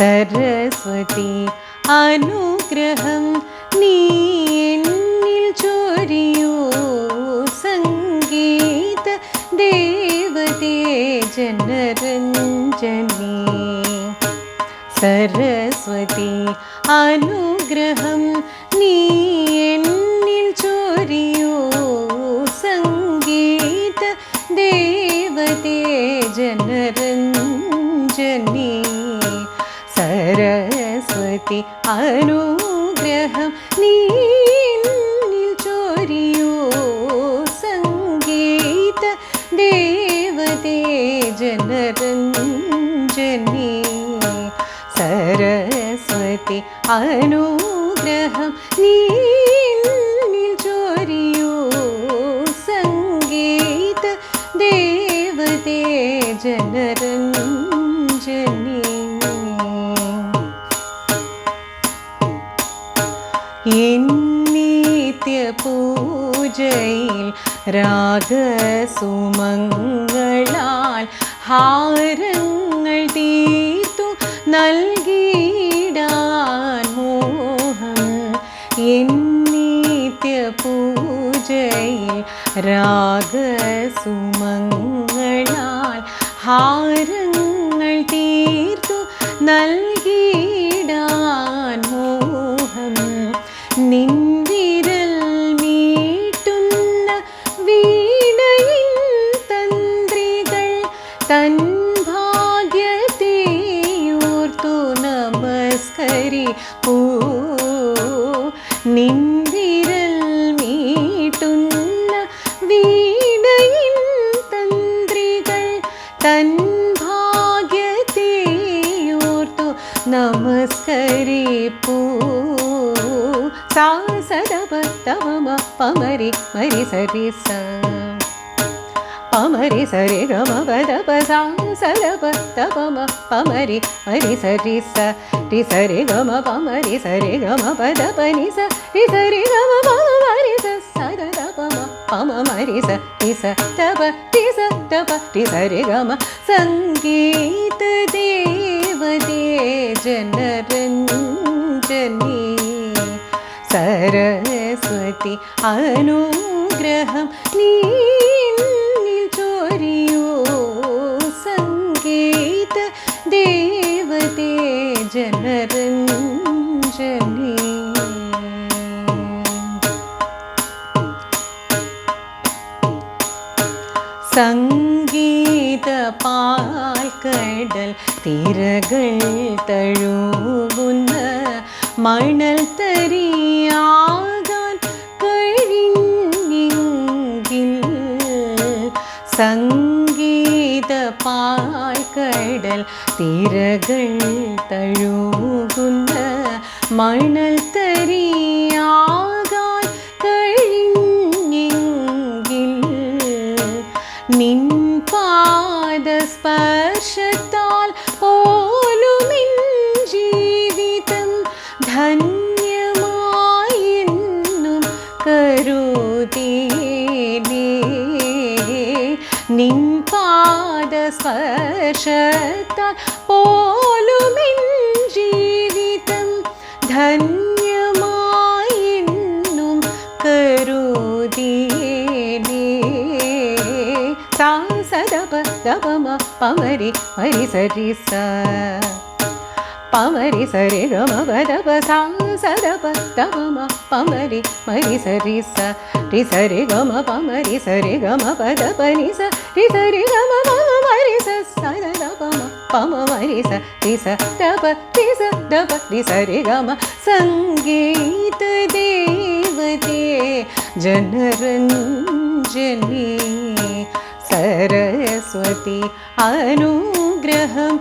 സരസ്വതി അനുഗ്രഹം നീ എന്നിൽ ചൊരിയൂ. സംഗീത ദേവതേ ജനരഞ്ജനി സരസ്വതി അനുഗ്രഹം നീ എന്നിൽ ചൊരിയൂ. സംഗീത ദേവതേ ജനരഞ്ജനീ सरस्वती अनुग्रहं नीनि चोरियो सङ्गीत देवते जनरङ्गजनीय सरस्वती अनुग्रहं नीनचोरियो सङ्गीत देवते जनरङ्ग നിത്യപൂജയിൽ രാഗസുമങ്ങളാൽ ഹാരങ്ങൾ തീർത്തു നൽകിയിടാൻ മോഹം. നിത്യപൂജയിൽ രാഗസുമങ്ങളാൽ ഹാരങ്ങൾ തീർത്തു നൽകിയിടാൻ തൻ ഭാഗ്യത്തെയോർത്തു നമസ്കരി പൂ നിന്തിരൽ മീട്ടുന്ന വീടയിൻ തന്ത്രികൾ തൻ നമസ്കരി പൂ സാ സദപ തവമ പമരി മരി സരി സ പമരി സരി ഗമ പദ പസ സദപ തപമ പമരി മരി സരി സ ടി സരി ഗമ പമരി സരി ഗമ പദ പനി സ ടി സരി ഗമ പമ മരി സ സദ തപമ പമ മരി സ ടി സ തപ ടി സ തപ ടി സരി ഗമ സംഗീത ദേവതേ ജനരഞ്ജനീ സരസ്വതി അനുഗ്രഹം നീ ജനരഞ്ജനീ. സംഗീത പാൽക്കടൽ തിരകൾ തഴുകുന്ന മണൽ തരിയാകാൻ തിരകൾ തഴുകുന്ന മണൽ തരിയാകാൻ കഴിഞ്ഞെങ്കിൽ നിൻ പാദസ്പർശത്താൽ പോലുമിൻ ജീവിതം ധന്യമായെന്നും കരുതീനേ നിൻ പാദസ്പർശത്താൽ പോലുമിൻ ജീവിതം ധന്യമായെന്നും കരുതീനേ സാ സദപ ദപമ പമരി മരി സരി സ പമരി സരി ഗമ പദ പ സാ സദപ ദപമ പമരി മരി സരി സ രി സരി ഗമ പമരി സരി ഗമ പദ പനി സ രി സരി ரிச சர பம பம ரிச ரிச டப ரிச டப ரிச ரி கம சங்கீத தேவதே ஜனரஞ்சனி सरस्वती अनुग्रहं